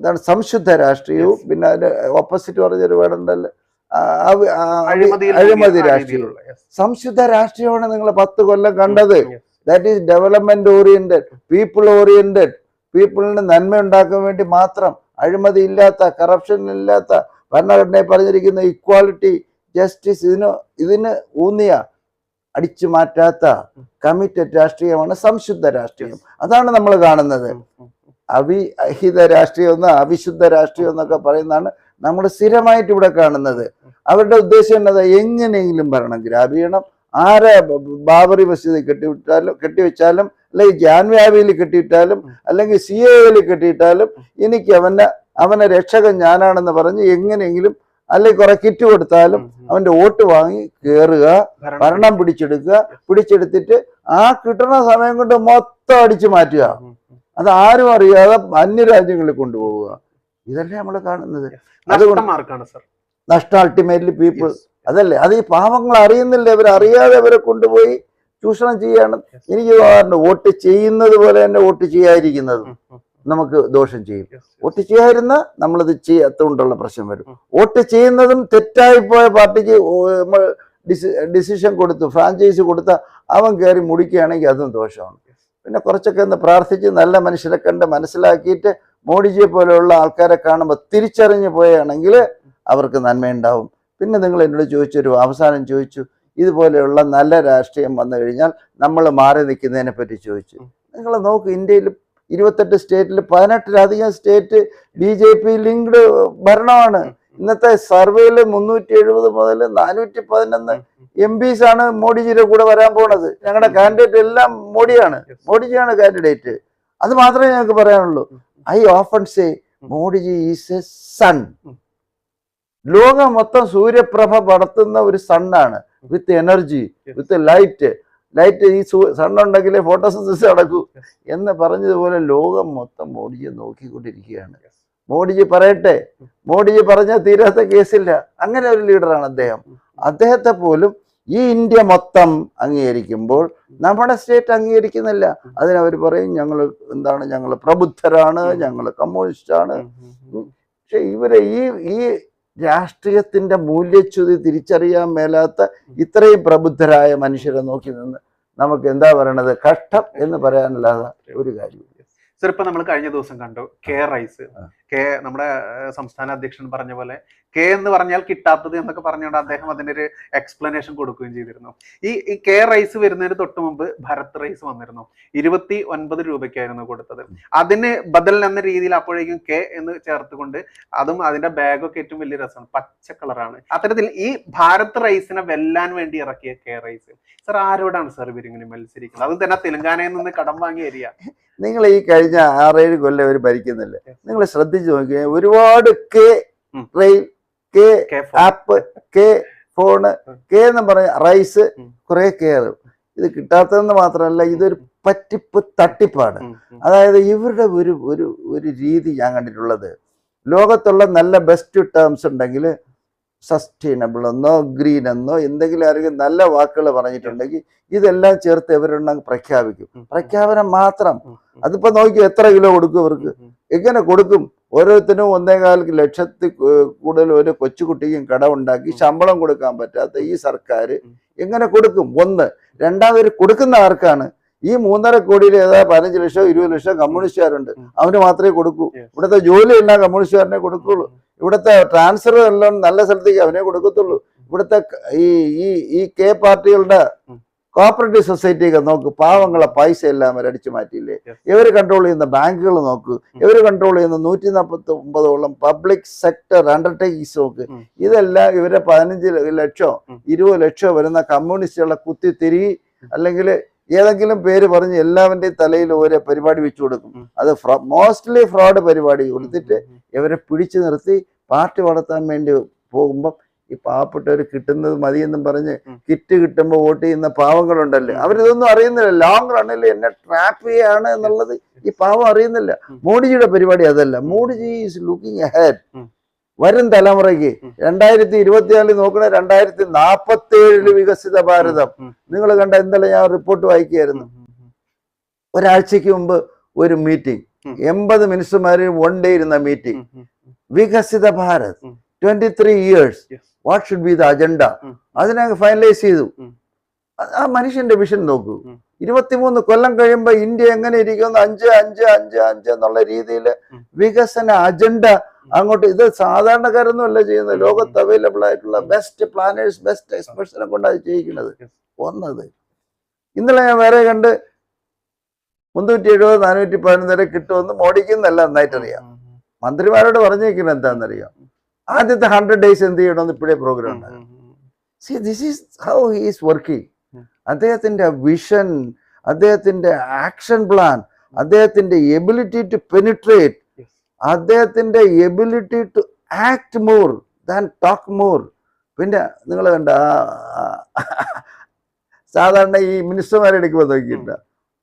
എന്താണ് സംശുദ്ധ രാഷ്ട്രീയവും പിന്നെ അതിന്റെ ഓപ്പോസിറ്റ് പറഞ്ഞൊരു വേർഡുണ്ടല്ലോ അഴിമതിയിൽ അഴിമതി രാഷ്ട്രീയമുള്ള. സംശുദ്ധ രാഷ്ട്രീയമാണ് നിങ്ങൾ പത്ത് കൊല്ലം കണ്ടത്. That is development oriented people oriented പീപ്പിളിന് നന്മ ഉണ്ടാക്കാൻ വേണ്ടി മാത്രം അഴിമതി ഇല്ലാത്ത കറപ്ഷൻ ഇല്ലാത്ത ഭരണഘടനയെ പറഞ്ഞിരിക്കുന്ന ഇക്വാലിറ്റി ജസ്റ്റിസ് ഇതിന് ഇതിന് ഊന്നിയ അടിച്ചു മാറ്റാത്ത കമ്മിറ്റഡ് രാഷ്ട്രീയമാണ് സംശുദ്ധ രാഷ്ട്രീയം. അതാണ് നമ്മൾ കാണുന്നത്. ഉം, ഉം. അവിഹിത രാഷ്ട്രീയം അവിശുദ്ധ രാഷ്ട്രീയം എന്നൊക്കെ പറയുന്നതാണ് നമ്മൾ സ്ഥിരമായിട്ട് ഇവിടെ കാണുന്നത് അവരുടെ ഉദ്ദേശം എന്നത് എങ്ങനെയെങ്കിലും ഭരണം ഗ്രാബീണം ആരെ ബാബറി മസ്ജിദ് കെട്ടിവിട്ടാലും കെട്ടിവെച്ചാലും അല്ലെങ്കിൽ ജാൻവ്യാബിയിൽ കെട്ടിയിട്ടാലും അല്ലെങ്കിൽ സി എയിൽ കെട്ടിയിട്ടാലും എനിക്ക് അവനെ അവനെ രക്ഷകൻ ഞാനാണെന്ന് പറഞ്ഞ് എങ്ങനെയെങ്കിലും അല്ലെങ്കിൽ കുറെ കിറ്റ് കൊടുത്താലും. അവന്റെ വോട്ട് വാങ്ങി കയറുക ഭരണം പിടിച്ചെടുക്കുക പിടിച്ചെടുത്തിട്ട് ആ കിട്ടുന്ന സമയം കൊണ്ട് മൊത്തം അടിച്ചു മാറ്റുക. അത് ആരും അറിയാതെ അന്യരാജ്യങ്ങളിൽ കൊണ്ടുപോവുക. ഇതല്ലേ നമ്മൾ കാണുന്നത്. നഷ്ട അൾട്ടിമേറ്റ്ലി പീപ്പിൾ അതല്ലേ? അത് ഈ പാവങ്ങൾ അറിയുന്നില്ല? ഇവർ അറിയാതെ അവരെ കൊണ്ടുപോയി ചൂഷണം ചെയ്യാണ്. എനിക്ക് തോന്നാറുണ്ട് വോട്ട് ചെയ്യുന്നത് പോലെ തന്നെ വോട്ട് ചെയ്യാതിരിക്കുന്നത് നമുക്ക് ദോഷം ചെയ്യും. വോട്ട് ചെയ്യാതിരുന്ന നമ്മളത് ചെയ്യാത്തതുകൊണ്ടുള്ള പ്രശ്നം വരും. വോട്ട് ചെയ്യുന്നതും തെറ്റായി പോയ പാർട്ടിക്ക് നമ്മൾ ഡിസിഷൻ കൊടുത്തു ഫ്രാഞ്ചൈസി കൊടുത്ത അവൻ കയറി മുടിക്കുകയാണെങ്കിൽ അതും ദോഷമാണ്. പിന്നെ കുറച്ചൊക്കെ ഒന്ന് പ്രാർത്ഥിച്ച് നല്ല മനുഷ്യരെ കണ്ട് മനസ്സിലാക്കിയിട്ട് മോഡിജിയെ പോലെയുള്ള ആൾക്കാരെ കാണുമ്പോൾ തിരിച്ചറിഞ്ഞു പോയാണെങ്കിൽ അവർക്ക് നന്മയുണ്ടാവും. പിന്നെ നിങ്ങൾ എന്നോട് ചോദിച്ചൊരു അവസാനം ചോദിച്ചു ഇതുപോലെയുള്ള നല്ല രാഷ്ട്രീയം വന്നു കഴിഞ്ഞാൽ നമ്മൾ മാറി നിൽക്കുന്നതിനെ പറ്റി ചോദിച്ചു. നിങ്ങൾ നോക്ക് ഇന്ത്യയിൽ ഇരുപത്തെട്ട് സ്റ്റേറ്റിൽ പതിനെട്ടിലധികം state B J P linked ഭരണമാണ്. ഇന്നത്തെ സർവേയിൽ മുന്നൂറ്റി എഴുപത് മുതൽ നാനൂറ്റി പതിനൊന്ന് എം പിസ് ആണ് മോഡിജിയുടെ കൂടെ വരാൻ പോണത്. ഞങ്ങളുടെ കാൻഡിഡേറ്റ് എല്ലാം മോഡിയാണ്. മോഡിജിയാണ് കാൻഡിഡേറ്റ് അത് മാത്രമേ ഞങ്ങൾക്ക് പറയാനുള്ളൂ. I often say Modi ji is a sun ലോകം മൊത്തം സൂര്യപ്രഭ പടത്തുന്ന ഒരു സണ്ണാണ് with energy with light light ഈ സണ്ണുണ്ടെങ്കിലേ ഫോട്ടോസിന്തസിസ് നടക്കൂ. എന്ന് പറഞ്ഞതുപോലെ ലോകം മൊത്തം മോഡിജിയെ നോക്കിക്കൊണ്ടിരിക്കുകയാണ്. മോഡിജി പറയട്ടെ. മോഡിജി പറഞ്ഞാൽ തീരാത്ത കേസില്ല. അങ്ങനെ ഒരു ലീഡറാണ് അദ്ദേഹം. അദ്ദേഹത്തെ പോലും ഈ ഇന്ത്യ മൊത്തം അംഗീകരിക്കുമ്പോൾ നമ്മുടെ സ്റ്റേറ്റ് അംഗീകരിക്കുന്നില്ല. അതിനവർ പറയും ഞങ്ങൾ എന്താണ് ഞങ്ങൾ പ്രബുദ്ധരാണ് ഞങ്ങൾ കമ്മ്യൂണിസ്റ്റാണ്. പക്ഷെ ഇവരെ ഈ ഈ രാഷ്ട്രീയത്തിന്റെ മൂല്യച്യുതി തിരിച്ചറിയാൻ മേലാത്ത ഇത്രയും പ്രബുദ്ധരായ മനുഷ്യരെ നോക്കി നിന്ന് നമുക്ക് എന്താ പറയണത്? കഷ്ടം എന്ന് പറയാനല്ലാതെ ഒരു കാര്യം സർ ഇപ്പൊ നമ്മൾ കഴിഞ്ഞ ദിവസം കണ്ടു കെ റൈസ്. കെ നമ്മുടെ സംസ്ഥാന അധ്യക്ഷൻ പറഞ്ഞ പോലെ കെ എന്ന് പറഞ്ഞാൽ കിട്ടാത്തത് എന്നൊക്കെ പറഞ്ഞുകൊണ്ട് അദ്ദേഹം അതിന്റെ ഒരു എക്സ്പ്ലനേഷൻ കൊടുക്കുകയും ചെയ്തിരുന്നു. ഈ ഈ കെ റൈസ് വരുന്നതിന് തൊട്ട് മുമ്പ് ഭരത് റൈസ് വന്നിരുന്നു. ഇരുപത്തി ഒൻപത് രൂപയ്ക്കായിരുന്നു കൊടുത്തത്. അതിന് ബദൽ എന്ന രീതിയിൽ അപ്പോഴേക്കും കെ എന്ന് ചേർത്തുകൊണ്ട് അതും അതിന്റെ ബാഗൊക്കെ ഏറ്റവും വലിയ രസമാണ്. പച്ച കളറാണ് അത്തരത്തിൽ ഈ ഭാരത് റൈസിനെ വെല്ലാൻ വേണ്ടി ഇറക്കിയ കെ റൈസ് സർ ആരോടാണ് സർ ഇവരിങ്ങനെ മത്സരിക്കുന്നത്? അതും തന്നെ തെലങ്കാനയിൽ നിന്ന് കടം വാങ്ങിയ ഏരിയ. നിങ്ങൾ ഈ കഴിഞ്ഞ ആറേഴ് കൊല്ലം അവർ ഭരിക്കുന്നില്ല? നിങ്ങൾ ശ്രദ്ധിച്ചു നോക്കിയാൽ ഒരുപാട് K train K app K phone K എന്ന് പറഞ്ഞ റൈസ്. കുറെ കയറും ഇത് കിട്ടാത്തതെന്ന് മാത്രമല്ല ഇതൊരു പറ്റിപ്പ് തട്ടിപ്പാണ്. അതായത് ഇവരുടെ ഒരു ഒരു ഒരു രീതി ഞാൻ കണ്ടിട്ടുള്ളത്. ലോകത്തുള്ള നല്ല ബെസ്റ്റ് ടേംസ് ഉണ്ടെങ്കിൽ സസ്റ്റൈനബിൾ എന്നോ ഗ്രീൻ എന്നോ എന്തെങ്കിലും ആരെങ്കിലും നല്ല വാക്കുകൾ പറഞ്ഞിട്ടുണ്ടെങ്കിൽ ഇതെല്ലാം ചേർത്ത് ഇവരുണ്ടെങ്കിൽ പ്രഖ്യാപിക്കും. പ്രഖ്യാപനം മാത്രം. അതിപ്പോ നോക്കി എത്ര കിലോ കൊടുക്കും അവർക്ക്. എങ്ങനെ കൊടുക്കും? ഓരോരുത്തരും ഒന്നേകാൽ ലക്ഷത്തിൽ കൂടുതൽ ഒരു കൊച്ചുകുട്ടിക്കും കടമുണ്ടാക്കി. ശമ്പളം കൊടുക്കാൻ പറ്റാത്ത ഈ സർക്കാർ എങ്ങനെ കൊടുക്കും? ഒന്ന്. രണ്ടാമത് കൊടുക്കുന്ന ആർക്കാണ്? ഈ മൂന്നര കോടിയിൽ ഏതാ പതിനഞ്ച് ലക്ഷം ഇരുപത് ലക്ഷം കമ്മ്യൂണിസ്റ്റുകാരുണ്ട്. അവന് മാത്രമേ കൊടുക്കൂ. ഇവിടുത്തെ ജോലി എല്ലാം കമ്മ്യൂണിസ്റ്റുകാരനെ കൊടുക്കുള്ളൂ. ഇവിടുത്തെ ട്രാൻസ്ഫർ എല്ലാം നല്ല സ്ഥലത്തേക്ക് അവനെ കൊടുക്കത്തുള്ളൂ. ഇവിടുത്തെ ഈ ഈ കെ പാർട്ടികളുടെ. കോപ്പറേറ്റീവ് സൊസൈറ്റിയൊക്കെ നോക്ക് പാവങ്ങളെ പൈസ എല്ലാം അവർ അടിച്ചു മാറ്റിയില്ലേ. ഇവർ കൺട്രോൾ ചെയ്യുന്ന ബാങ്കുകൾ നോക്ക് ഇവർ കൺട്രോൾ ചെയ്യുന്ന നൂറ്റി നാൽപ്പത്തി ഒമ്പതോളം പബ്ലിക് സെക്ടർ അണ്ടർടേക്കിങ്സ് നോക്ക്. ഇതെല്ലാം ഇവരെ പതിനഞ്ച് ലക്ഷം. ഇരുപത് ലക്ഷം വരുന്ന കമ്മ്യൂണിസ്റ്റുകളെ കുത്തിത്തിരി അല്ലെങ്കിൽ ഏതെങ്കിലും പേര് പറഞ്ഞ് എല്ലാവരുടെയും തലയിൽ ഓരോ പരിപാടി വെച്ചു കൊടുക്കും അത് മോസ്റ്റ്ലി ഫ്രോഡ് പരിപാടി കൊടുത്തിട്ട് ഇവരെ പിടിച്ചു നിർത്തി പാർട്ടി വളർത്താൻ വേണ്ടി പോകുമ്പം ഈ പാവപ്പെട്ടവർ കിട്ടുന്നത് മതിയെന്നും പറഞ്ഞ്. കിറ്റ് കിട്ടുമ്പോൾ വോട്ട് ചെയ്യുന്ന പാവങ്ങളുണ്ടല്ലോ. അവരിതൊന്നും അറിയുന്നില്ല. ലോങ് റണ്ണിൽ എന്നെ ട്രാപ്പ് ചെയ്യാണ് എന്നുള്ളത് ഈ പാവം അറിയുന്നില്ല. മോഡിജിയുടെ പരിപാടി അതല്ല. മോഡിജി ഈസ് ലുക്കിംഗ് അഹെഡ് ഉം. വരും തലമുറയ്ക്ക്. രണ്ടായിരത്തി ഇരുപത്തിനാലിൽ നോക്കണ രണ്ടായിരത്തി നാപ്പത്തി ഏഴിൽ വികസിത ഭാരതം. നിങ്ങൾ കണ്ട ഇന്നലെ ഞാൻ റിപ്പോർട്ട് വായിക്കുകയായിരുന്നു. ഒരാഴ്ചക്ക് മുമ്പ് ഒരു മീറ്റിംഗ്. എൺപത് മിനിസ്റ്റർമാര് വൺ ഡേ ഇരുന്ന മീറ്റിംഗ്. വികസിത Bharat. Twenty three years. What should be the agenda അതിനെ ഫൈനലൈസ് ചെയ്തു. ആ- മനുഷ്യന്റെ വിഷൻ നോക്കൂ. ഇരുപത്തിമൂന്ന് കൊല്ലം കഴിയുമ്പോ ഇന്ത്യ എങ്ങനെ ഇരിക്കുന്നു? അഞ്ച് അഞ്ച് അഞ്ച് അഞ്ച് എന്നുള്ള രീതിയിൽ. വികസന അജണ്ട അങ്ങോട്ട് ഇത് സാധാരണക്കാരൊന്നും അല്ല ചെയ്യുന്നത്. ലോകത്ത് അവൈലബിൾ ആയിട്ടുള്ള. ബെസ്റ്റ് പ്ലാനേഴ്സ് ബെസ്റ്റ് എക്സ്പെർട്സിനെ കൊണ്ടാണ് ചെയ്യിക്കുന്നത്. ഒന്നത്. ഇന്നലെ ഞാൻ വേറെ കണ്ട് മുന്നൂറ്റി എഴുപത് നാനൂറ്റി പതിനൊന്ന് വരെ കിട്ടുമെന്ന് മോഡിക്ക് എന്നല്ല നന്നായിട്ട് അറിയാം ഉം, ഉം, മന്ത്രിമാരോട് പറഞ്ഞേക്കുന്നത് എന്താണെന്നറിയാം? ആദ്യത്തെ ഹൺഡ്രഡ് ഡേയ്സ് എന്ത് ചെയ്യണമെന്ന് ഇപ്പോഴേ programme. See this is how he is working. അദ്ദേഹത്തിന്റെ വിഷൻ അദ്ദേഹത്തിന്റെ ആക്ഷൻ പ്ലാൻ അദ്ദേഹത്തിന്റെ എബിലിറ്റി ടു പെനിട്രേറ്റ്. അദ്ദേഹത്തിന്റെ ability to act more than talk more പിന്നെ നിങ്ങൾ കണ്ട സാധാരണ ഈ മിനിസ്റ്റർമാരെ എടുക്കുമ്പോൾ നോക്കിയിട്ട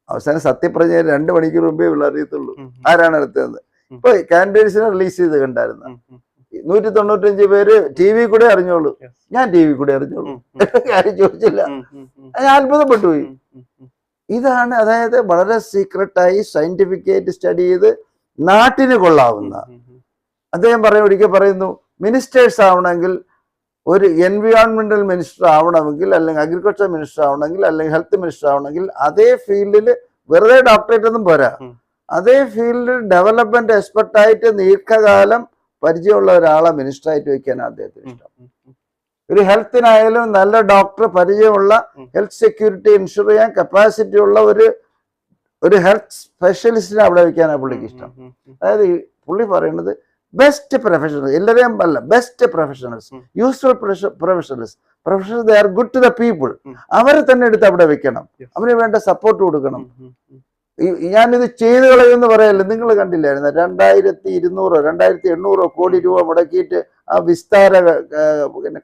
അവസാനം സത്യപ്രതിജ്ഞ രണ്ട് മണിക്കൂർ മുമ്പേ ഉള്ള അറിയത്തുള്ളൂ. ആരാണ് എടുത്തത് ഇപ്പൊ കാൻഡിഡേറ്റ്സിനെ റിലീസ് ചെയ്ത് കണ്ടായിരുന്നു. നൂറ്റി തൊണ്ണൂറ്റഞ്ച് പേര് ടി വി കൂടെ അറിഞ്ഞോളൂ. ഞാൻ ടി വി കൂടെ അറിഞ്ഞോളൂ. ആരും ചോദിച്ചില്ല. ഞാൻ അത്ഭുതപ്പെട്ടു പോയി. ഇതാണ് അതായത് വളരെ സീക്രട്ടായി സയന്റിഫിക്കായിട്ട് സ്റ്റഡി ചെയ്ത് നാട്ടിന് കൊള്ളാവുന്ന. അദ്ദേഹം പറയും ഒരിക്കൽ പറയുന്നു മിനിസ്റ്റേഴ്സ് ആവണമെങ്കിൽ ഒരു എൻവിയോൺമെന്റൽ മിനിസ്റ്റർ ആവണമെങ്കിൽ അല്ലെങ്കിൽ അഗ്രികൾച്ചർ മിനിസ്റ്റർ ആവണമെങ്കിൽ അല്ലെങ്കിൽ ഹെൽത്ത് മിനിസ്റ്റർ ആവണമെങ്കിൽ അതേ ഫീൽഡിൽ വെറുതെ ഡോക്ടറേറ്റ് ഒന്നും പോരാ. അതേ ഫീൽഡിൽ ഡെവലപ്മെന്റ് എക്സ്പെർട്ടായിട്ട് ദീർഘകാലം പരിചയമുള്ള ഒരാളെ മിനിസ്റ്റർ ആയിട്ട് വെക്കാൻ അദ്ദേഹത്തിന് ഇഷ്ടം. ഒരു ഹെൽത്തിനായാലും നല്ല ഡോക്ടർ പരിചയമുള്ള. ഹെൽത്ത് സെക്യൂരിറ്റി ഇൻഷുർ ചെയ്യാൻ കപ്പാസിറ്റി ഉള്ള ഒരു ഒരു ഹെൽത്ത് സ്പെഷ്യലിസ്റ്റിനെ അവിടെ വയ്ക്കാനാണ് പുള്ളിക്ക് ഇഷ്ടം. അതായത് പുള്ളി പറയുന്നത് ബെസ്റ്റ് പ്രൊഫഷണൽ എല്ലാവരെയും അല്ല best professionals useful professionals professionals they are good to the people അവരെ തന്നെ എടുത്ത് അവിടെ വെക്കണം. അവന് വേണ്ട സപ്പോർട്ട് കൊടുക്കണം. ഞാനിത് ചെയ്തു കളയുമെന്ന് പറയല്ല നിങ്ങൾ കണ്ടില്ലായിരുന്നു രണ്ടായിരത്തി ഇരുന്നൂറോ രണ്ടായിരത്തി എണ്ണൂറോ കോടി രൂപ മുടക്കിയിട്ട് ആ വിസ്താര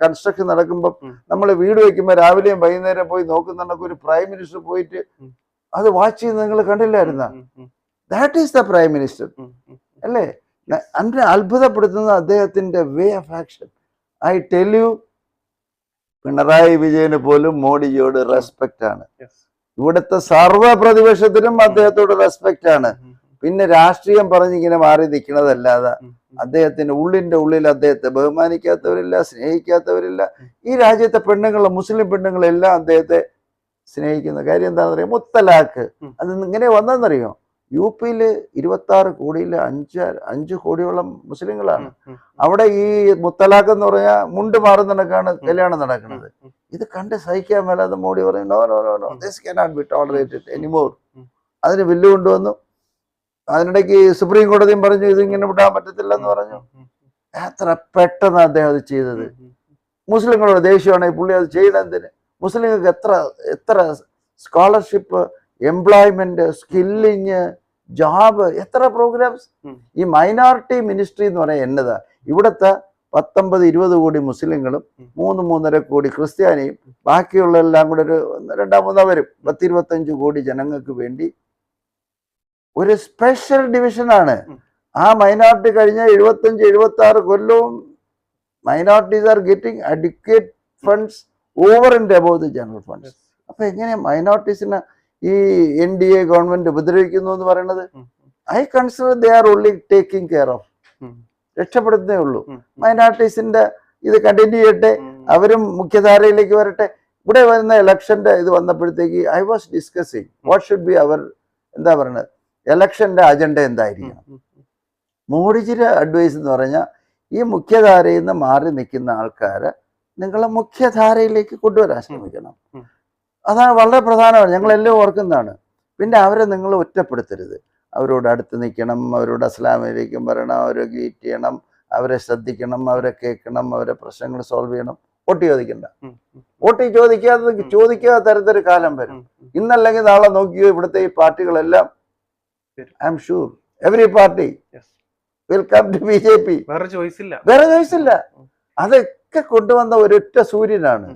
കൺസ്ട്രക്ഷൻ നടക്കുമ്പോൾ. നമ്മൾ വീട് വയ്ക്കുമ്പോൾ രാവിലെയും വൈകുന്നേരം പോയി നോക്കുന്നുണ്ടെങ്കിൽ ഒരു പ്രൈം മിനിസ്റ്റർ പോയിട്ട്. അത് വാച്ച് ചെയ്ത് നിങ്ങൾ കണ്ടില്ലായിരുന്ന that is the prime minister. അല്ലേ എന്നെ അത്ഭുതപ്പെടുത്തുന്നത് അദ്ദേഹത്തിന്റെ way of action I tell you Pinarayi വിജയന് പോലും മോഡിജിയോട് റെസ്പെക്റ്റ് ആണ്. ഇവിടുത്തെ സർവ പ്രതിപക്ഷത്തിനും അദ്ദേഹത്തോട് റെസ്പെക്റ്റ് ആണ്. പിന്നെ രാഷ്ട്രീയം പറഞ്ഞിങ്ങനെ മാറി നിൽക്കുന്നതല്ലാതെ അദ്ദേഹത്തിന്റെ ഉള്ളിന്റെ ഉള്ളിൽ അദ്ദേഹത്തെ ബഹുമാനിക്കാത്തവരില്ല സ്നേഹിക്കാത്തവരില്ല. ഈ രാജ്യത്തെ പെണ്ണുങ്ങൾ മുസ്ലിം പെണ്ണുങ്ങളെല്ലാം അദ്ദേഹത്തെ സ്നേഹിക്കുന്ന കാര്യം എന്താണെന്ന് അറിയാം മുത്തലാക്ക്. അത് ഇങ്ങനെ വന്നെന്നറിയോ യു പിയിൽ ഇരുപത്തി ആറ് കോടിയിൽ അഞ്ച് അഞ്ച് കോടിയോളം മുസ്ലിങ്ങളാണ്. അവിടെ ഈ മുത്തലാഖ് എന്ന് പറഞ്ഞാൽ മുണ്ട് മാറുന്നിടക്കാണ് കല്യാണം നടക്കുന്നത്. ഇത് കണ്ട് സഹിക്കാൻ മേലാതെ മോഡി പറയും no no no no hmm. This cannot be tolerated anymore hmm. അതിന് ബില്ല് കൊണ്ടുവന്നു. അതിനിടയ്ക്ക് സുപ്രീം കോടതിയും പറഞ്ഞു ഇത് ഇങ്ങനെ വിടാൻ പറ്റത്തില്ലെന്ന് പറഞ്ഞു. എത്ര പെട്ടെന്ന് അദ്ദേഹം അത് ചെയ്തത്. മുസ്ലിങ്ങളുടെ ദേഷ്യമാണ് ഈ ദേഷ്യമാണ് പുള്ളി അത് ചെയ്യണതിന് മുസ്ലിങ്ങൾക്ക് എത്ര എത്ര സ്കോളർഷിപ്പ് എംപ്ലോയ്മെന്റ് സ്കില്ലിങ് ജോബ് എത്ര പ്രോഗ്രാംസ്. ഈ മൈനോറിറ്റി മിനിസ്ട്രി എന്ന് പറയാൻ എന്നതാ ഇവിടുത്തെ പത്തൊമ്പത് ഇരുപത് കോടി മുസ്ലിങ്ങളും. മൂന്ന് മൂന്നര കോടി ക്രിസ്ത്യാനിയും ബാക്കിയുള്ള എല്ലാം കൂടെ ഒരു രണ്ടാം മൂന്നവരും പത്തിരുപത്തഞ്ച് കോടി ജനങ്ങൾക്ക് വേണ്ടി ഒരു സ്പെഷ്യൽ ഡിവിഷനാണ്. ആ മൈനോറിറ്റി കഴിഞ്ഞ എഴുപത്തഞ്ച് എഴുപത്തി ആറ് കൊല്ലവും minorities are getting adequate funds over and above the general funds. അപ്പൊ എങ്ങനെ മൈനോറിറ്റീസിനെ ഈ എൻ ഡി എ ഗവൺമെന്റ് ഉപദ്രവിക്കുന്നു എന്ന് പറയുന്നത് I consider they are only taking care of രക്ഷപ്പെടുന്നേ ഉള്ളൂ. മൈനോറിറ്റീസിന്റെ ഇത് കണ്ടിന്യൂ ചെയ്യട്ടെ. അവരും മുഖ്യധാരയിലേക്ക് വരട്ടെ. ഇവിടെ വരുന്ന ഇലക്ഷന്റെ ഇത് വന്നപ്പോഴത്തേക്ക് I was discussing what should be അവർ എന്താ പറയുന്നത് ഇലക്ഷന്റെ അജണ്ട എന്തായിരിക്കണം? മോഡിജിയുടെ അഡ്വൈസ് എന്ന് പറഞ്ഞാൽ ഈ മുഖ്യധാരയിൽ നിന്ന് മാറി നിൽക്കുന്ന ആൾക്കാരെ നിങ്ങളെ മുഖ്യധാരയിലേക്ക് കൊണ്ടുവരാൻ ശ്രമിക്കണം. അതാണ് വളരെ പ്രധാനമാണ്. ഞങ്ങളെല്ലാം ഓർക്കുന്നതാണ്. പിന്നെ അവരെ നിങ്ങൾ ഒറ്റപ്പെടുത്തരുത്. അവരോട് അടുത്ത് നിൽക്കണം അവരോട് അസ്ലാമിലേക്കും പറയണം അവരെ ഗ്രീറ്റ് ചെയ്യണം അവരെ ശ്രദ്ധിക്കണം അവരെ കേൾക്കണം അവരെ പ്രശ്നങ്ങൾ സോൾവ് ചെയ്യണം. വോട്ട് ചോദിക്കണ്ട. വോട്ട് ചോദിക്കാതെ ചോദിക്കാതെ തരത്തൊരു കാലം വരും. ഇന്നല്ലെങ്കിൽ നാളെ നോക്കിയോ ഇവിടുത്തെ ഈ പാർട്ടികളെല്ലാം? I am sure every party welcome to B J P വേറെ ചോയ്സ് ഇല്ല. വേറെ ചോയ്സ് ഇല്ല. അതൊക്കെ കൊണ്ടുവന്ന ഒരൊറ്റ സൂര്യനാണ്.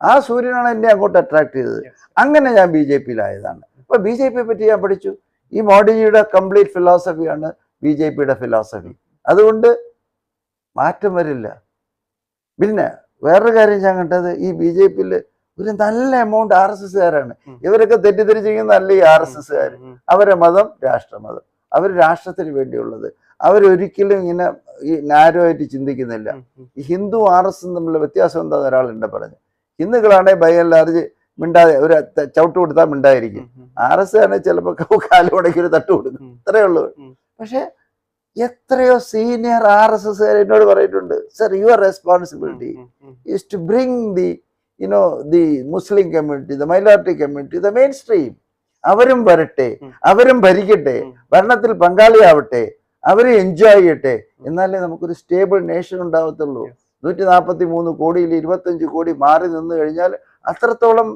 ആ സൂര്യനാണ് എന്നെ അങ്ങോട്ട് അട്രാക്ട് ചെയ്തത്. അങ്ങനെ ഞാൻ ബി ജെ പിയിലായതാണ്. അപ്പോൾ ബി ജെ പിയെ പറ്റി ഞാൻ പഠിച്ചു. ഈ മോഡിജിയുടെ കംപ്ലീറ്റ് ഫിലോസഫിയാണ് ബി ജെ പിയുടെ ഫിലോസഫി അതുകൊണ്ട് മാറ്റം വരില്ല. പിന്നെ വേറൊരു കാര്യം ഞാൻ കണ്ടത് ഈ ബി ജെ പിയിൽ ഒരു നല്ല എമൗണ്ട് ആർ എസ് എസ്സുകാരാണ്. ഇവരൊക്കെ തെറ്റിദ്ധരിച്ചിരിക്കുന്ന നല്ല ഈ ആർ എസ് എസ്സുകാർ. അവരെ മതം രാഷ്ട്രമതം. അവർ രാഷ്ട്രത്തിന് വേണ്ടിയുള്ളത്. അവരൊരിക്കലും ഇങ്ങനെ ഈ നാരോ ആയിട്ട് ചിന്തിക്കുന്നില്ല. ഈ ഹിന്ദു ആർ എസ് തമ്മിലുള്ള വ്യത്യാസം എന്താണെന്ന് ഒരാളുണ്ട് പറഞ്ഞു. ഹിന്ദുക്കളാണെങ്കിൽ ബൈ ആൻഡ് ലാർജ് മിണ്ടാതെ ഒരു ചവിട്ട് കൊടുത്താൽ മിണ്ടായിരിക്കും. ആർ എസ് ആണെങ്കിൽ ചിലപ്പോൾ കാലുടക്കി ഒരു തട്ട് കൊടുക്കും. ഇത്രയേ ഉള്ളൂ. പക്ഷേ എത്രയോ സീനിയർ ആർ എസ് എസ് എന്നോട് പറഞ്ഞിട്ടുണ്ട് sir your responsibility is to bring the you know the Muslim community the minority community the mainstream അവരും വരട്ടെ അവരും ഭരിക്കട്ടെ. ഭരണത്തിൽ പങ്കാളിയാവട്ടെ അവരും എൻജോയ് ചെയ്യട്ടെ. എന്നാലേ നമുക്കൊരു സ്റ്റേബിൾ നേഷൻ ഉണ്ടാവത്തുള്ളൂ. നൂറ്റി നാൽപ്പത്തി മൂന്ന് കോടിയിൽ ഇരുപത്തഞ്ച് കോടി മാറി നിന്ന് കഴിഞ്ഞാൽ അത്രത്തോളം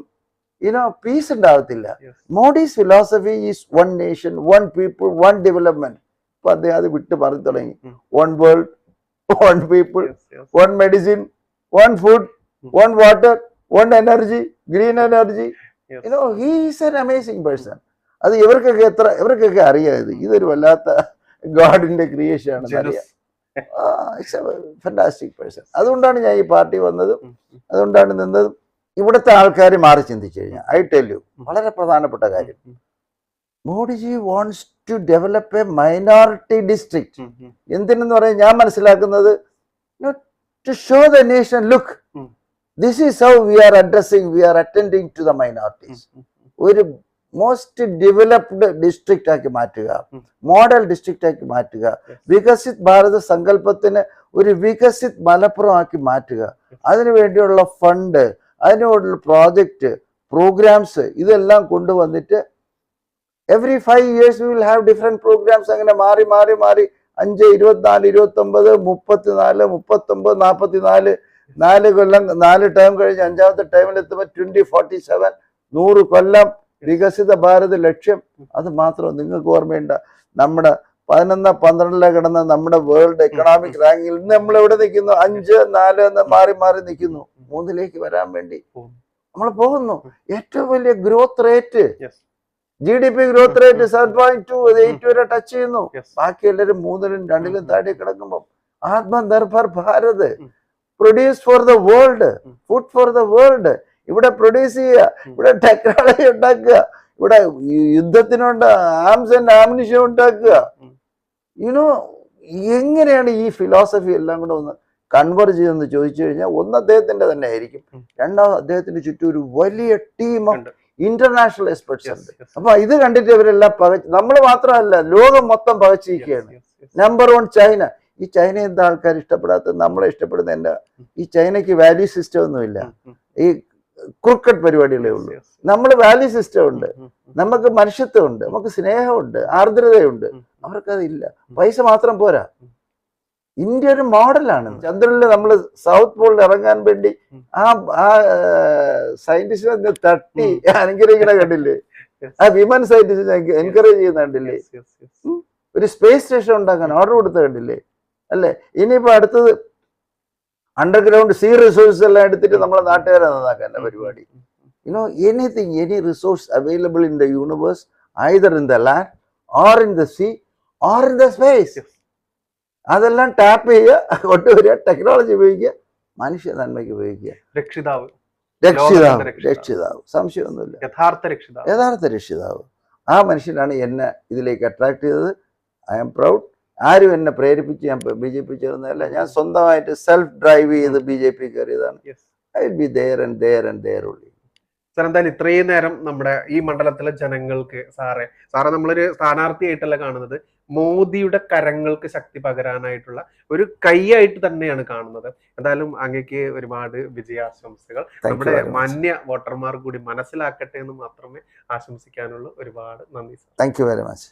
യുനോ പീസ് ഉണ്ടാകത്തില്ല. Modi's philosophy is one nation one people one development ഇപ്പൊ അദ്ദേഹം അത് വിട്ട് പറഞ്ഞു തുടങ്ങി. One world one people one medicine one food one water one energy green energy I know he's an amazing person. അത് ഇവർക്കൊക്കെ എത്ര ഇവർക്കൊക്കെ അറിയാം ഇത്. ഇതൊരു വല്ലാത്ത ഗോഡിന്റെ ക്രിയേഷൻ ആണെന്ന് അറിയാം. ഇറ്റ്സ് എ ഫെന്റാസ്റ്റിക് പേഴ്സൺ അതുകൊണ്ടാണ് ഞാൻ ഈ പാർട്ടി വന്നതും. അതുകൊണ്ടാണ് നിന്നതും. ഇവിടുത്തെ ആൾക്കാർ മാറി ചിന്തിച്ചു കഴിഞ്ഞാൽ ഐ ടെൽ യു വളരെ പ്രധാനപ്പെട്ട കാര്യം. Modiji wants to develop a minority district. എന്തിനെന്ന് പറയാൻ ഞാൻ മനസ്സിലാക്കുന്നത് to show the nation look. This is how we are addressing we are attending to the minorities ഒരു മോസ്റ്റ് ഡെവലപ്ഡ് ഡിസ്ട്രിക്റ്റ് ആക്കി മാറ്റുക. മോഡൽ ഡിസ്ട്രിക്റ്റ് ആക്കി മാറ്റുക. വികസിത് ഭാരത സങ്കല്പത്തിന് ഒരു വികസിത് മലപ്പുറം ആക്കി മാറ്റുക. അതിനു വേണ്ടിയുള്ള ഫണ്ട് അതിനോടുള്ള പ്രോജക്റ്റ് പ്രോഗ്രാംസ് ഇതെല്ലാം കൊണ്ടുവന്നിട്ട് every five years will have different programmes അങ്ങനെ മാറി മാറി മാറി. അഞ്ച് ഇരുപത്തിനാല് ഇരുപത്തൊമ്പത് മുപ്പത്തിനാല് മുപ്പത്തൊമ്പത് നാൽപ്പത്തിനാല് നാല് കൊല്ലം നാല് ടൈം കഴിഞ്ഞ് അഞ്ചാമത്തെ ടൈമിൽ എത്തുമ്പോൾ ട്വന്റി ഫോർട്ടി സെവൻ നൂറ് കൊല്ലം വികസിത ഭാരത് ലക്ഷ്യം. അത് മാത്രം നിങ്ങൾക്ക് ഓർമ്മയുണ്ട. നമ്മുടെ പതിനൊന്ന് പന്ത്രണ്ടിലെ കിടന്ന നമ്മുടെ വേൾഡ് എക്കണോമിക് റാങ്കിൽ ഇന്ന് നമ്മൾ എവിടെ നിൽക്കുന്നു? അഞ്ച് നാല് എന്ന് മാറി മാറി നിൽക്കുന്നു. മൂന്നിലേക്ക് വരാൻ വേണ്ടി. നമ്മൾ പോകുന്നു. ഏറ്റവും വലിയ growth rate G D P growth rate seven point two eight വരെ ടച്ച് ചെയ്യുന്നു. ബാക്കി എല്ലാവരും മൂന്നിലും രണ്ടിലും താഴെ കിടക്കുമ്പോൾ Atmanirbhar Bharat. Produce for the world food for the world ഇവിടെ പ്രൊഡ്യൂസ് ചെയ്യുക ഇവിടെ ടെക്നോളജി ഉണ്ടാക്കുക ഇവിടെ യുദ്ധത്തിനുണ്ട് ആംസ് ആൻഡ് ആംനിഷൻ ഉണ്ടാക്കുക. യുനോ എങ്ങനെയാണ് ഈ ഫിലോസഫി എല്ലാം കൂടെ ഒന്ന് കൺവെർജ് ചെയ്തെന്ന് ചോദിച്ചു കഴിഞ്ഞാൽ ഒന്ന് അദ്ദേഹത്തിന്റെ തന്നെ ആയിരിക്കും. രണ്ടാമത് അദ്ദേഹത്തിന്റെ ചുറ്റും ഒരു വലിയ ടീം ഓഫ്. ഇന്റർനാഷണൽ എക്സ്പെർട്സ് ഉണ്ട്. അപ്പൊ ഇത് കണ്ടിട്ട് ഇവരെല്ലാം പകച്ച് നമ്മൾ മാത്രമല്ല ലോകം മൊത്തം പകച്ചിരിക്കുകയാണ്. നമ്പർ വൺ ചൈന ഈ ചൈന എന്താ ആൾക്കാർ ഇഷ്ടപ്പെടാത്തത് നമ്മളെ ഇഷ്ടപ്പെടുന്ന എന്താ ഈ ചൈനയ്ക്ക് വാല്യൂ സിസ്റ്റം ഒന്നുമില്ല. ഈ ക്രിക്കറ്റ് പരിപാടികളേ ഉള്ളൂ. നമ്മൾ വാല്യൂ സിസ്റ്റം ഉണ്ട്. നമുക്ക് മനുഷ്യത്വമുണ്ട്. നമുക്ക് സ്നേഹമുണ്ട്. ആർദ്രതയുണ്ട്. അവർക്കതില്ല. പൈസ മാത്രം പോരാ. ഇന്ത്യ ഒരു മോഡലാണ്. ചന്ദ്രനിൽ നമ്മൾ സൗത്ത് പോളിൽ ഇറങ്ങാൻ വേണ്ടി ആ ആ സയന്റിസ്റ്റിനെ തട്ടി അനുഗ്രഹിക്കണ കണ്ടില്ലേ. ആ വിമൻ സയന്റിസ്റ്റിനെ എൻകറേജ് ചെയ്യുന്ന കണ്ടില്ലേ. ഒരു സ്പേസ് സ്റ്റേഷൻ ഉണ്ടാക്കാൻ ഓർഡർ കൊടുത്ത കണ്ടില്ലേ? അല്ലേ? ഇനിയിപ്പോ അടുത്തത് അണ്ടർഗ്രൗണ്ട് സീ റിസോഴ്സ് എല്ലാം എടുത്തിട്ട് നമ്മളെ നാട്ടുകാരെ നന്നാക്കാൻ പരിപാടി? You know anything you know anything any the either in the land or in the sea or in the space. Yes. അതെല്ലാം ടാപ്പ് ചെയ്യുക കൊണ്ടുവരിക ടെക്നോളജി ഉപയോഗിക്കുക മനുഷ്യ നന്മയ്ക്ക് ഉപയോഗിക്കുക. രക്ഷിതാവ്. രക്ഷിതാവ്. രക്ഷിതാവ്. സംശയമൊന്നുമില്ല. യഥാർത്ഥ രക്ഷിതാവ്. യഥാർത്ഥ രക്ഷിതാവ്. ആ മനുഷ്യനാണ് എന്നെ ഇതിലേക്ക് അട്രാക്ട് ചെയ്തത്. ഐ ആം പ്രൗഡ് ആരും എന്നെ പ്രേരിപ്പിച്ച് ഞാൻ ബി ജെ പി ചേർന്നതല്ല. ഞാൻ സ്വന്തമായിട്ട് സെൽഫ് ഡ്രൈവ് ചെയ്ത് ബി ജെ പി കയറിയതാണ്. I be there and there and there ഉള്ളി സാർ എന്തായാലും ഇത്രയും നേരം നമ്മുടെ ഈ മണ്ഡലത്തിലെ ജനങ്ങൾക്ക് സാറെ സാറെ നമ്മളൊരു സ്ഥാനാർത്ഥിയായിട്ടല്ല കാണുന്നത്. മോദിയുടെ കരങ്ങൾക്ക് ശക്തി പകരാനായിട്ടുള്ള ഒരു കൈയായിട്ട് തന്നെയാണ് കാണുന്നത്. എന്തായാലും അങ്ങക്ക് ഒരുപാട് വിജയാശംസകൾ. നമ്മുടെ മാന്യ വോട്ടർമാർ കൂടി മനസ്സിലാക്കട്ടെ എന്ന് മാത്രമേ ആശംസിക്കാനുള്ളൂ ഒരുപാട് നന്ദി sir. Thank you very much